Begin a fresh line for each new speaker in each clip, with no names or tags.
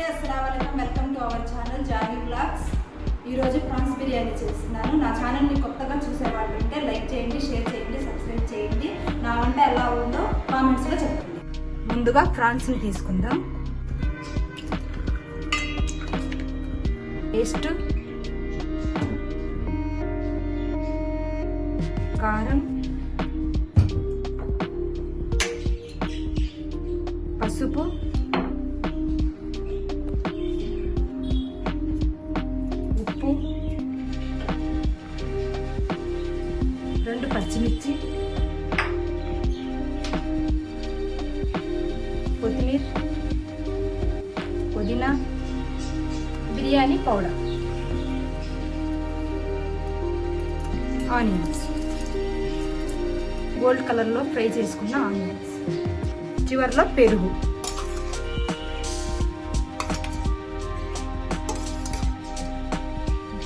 నమస్తే అస్సలం welcome to our channel Jahi blogs. ఈరోజు ప్రాన్స్ బిర్యానీ చేస్తున్నాను. నా ఛానల్ని కొత్తగా చూసే వాళ్ళు ఉంటే లైక్ చేయండి షేర్ చేయండి సబ్స్క్రైబ్ చేయండి. నా వంట ఎలా ఉందో కామెంట్స్లో చెప్పండి. ముందుగా ప్రాన్స్ని తీసుకుందాం. పేస్ట్ కారం పసుపు పచ్చిమిర్చి కొత్తిమీర పుదీనా బిర్యానీ పౌడర్ ఆనియన్స్. గోల్డ్ కలర్లో ఫ్రై చేసుకున్న ఆనియన్స్. చివరిలో పెరుగు.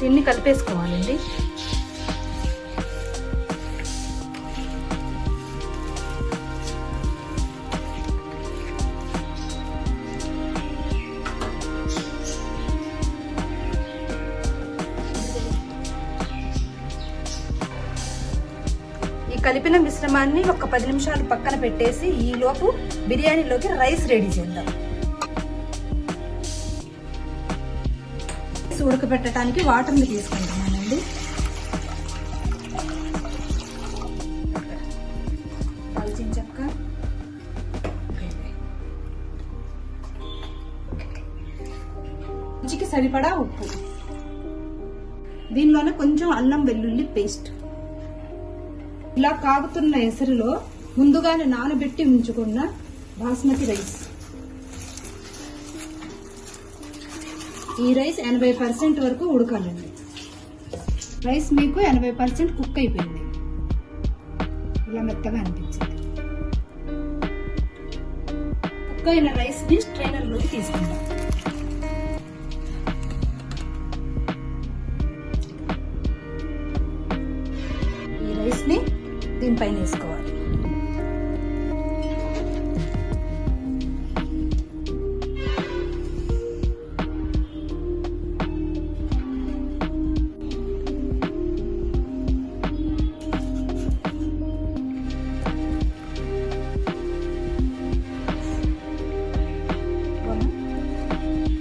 దీన్ని కలిపేసుకోవాలండి. కలిపిన మిశ్రమాన్ని ఒక పది నిమిషాలు పక్కన పెట్టేసి ఈలోపు బిర్యానీలోకి రైస్ రెడీ చేద్దాం. ఉడకబెట్టడానికి వాటర్ని తీసుకుంటున్నానండి. దాల్చిన చెక్క. రుచికి సరిపడా ఉప్పు. దీనిలోనే కొంచెం అల్లం వెల్లుల్లి పేస్ట్. ఇలా కాగుతున్న ఎసరులో ముందుగానే నానబెట్టి ఉంచుకున్న బాస్మతి రైస్. ఈ రైస్ ఎనభై పర్సెంట్ వరకు ఉడకాలండి. రైస్ మీకు ఎనభై పర్సెంట్ కుక్ అయిపోయింది. ఇలా మెత్తగా అనిపించింది. కుక్ అయిన రైస్ని స్ట్రైనర్లోకి తీసుకుంటాం పైన వేసుకోవాలి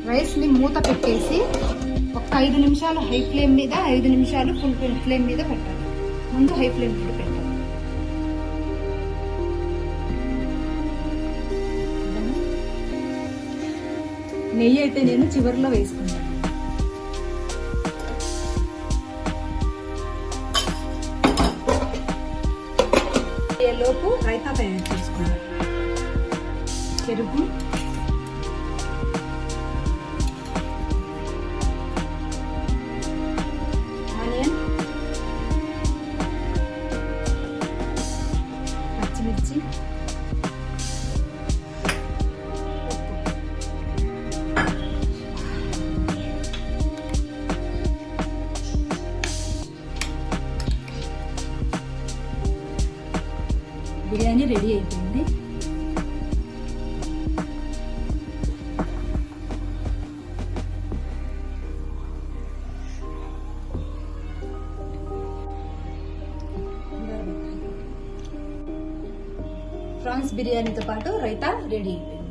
రైస్ని మూత పెట్టేసి ఒక ఐదు నిమిషాలు హై ఫ్లేమ్ మీద ఐదు నిమిషాలు ఫుల్ ఫ్లేమ్ మీద పెట్టాలి. ముందు హై ఫ్లేమ్ మీద పెట్టాలి. నెయ్యి అయితే నేను చివరిలో వేసుకుంటాను లోపు రైతా తయారు చేసుకున్నాను పెరుగు బిర్యానీ రెడీ అయిపోయింది. ప్రాన్స్ బిర్యానీతో పాటు రైతా రెడీ అయిపోయింది.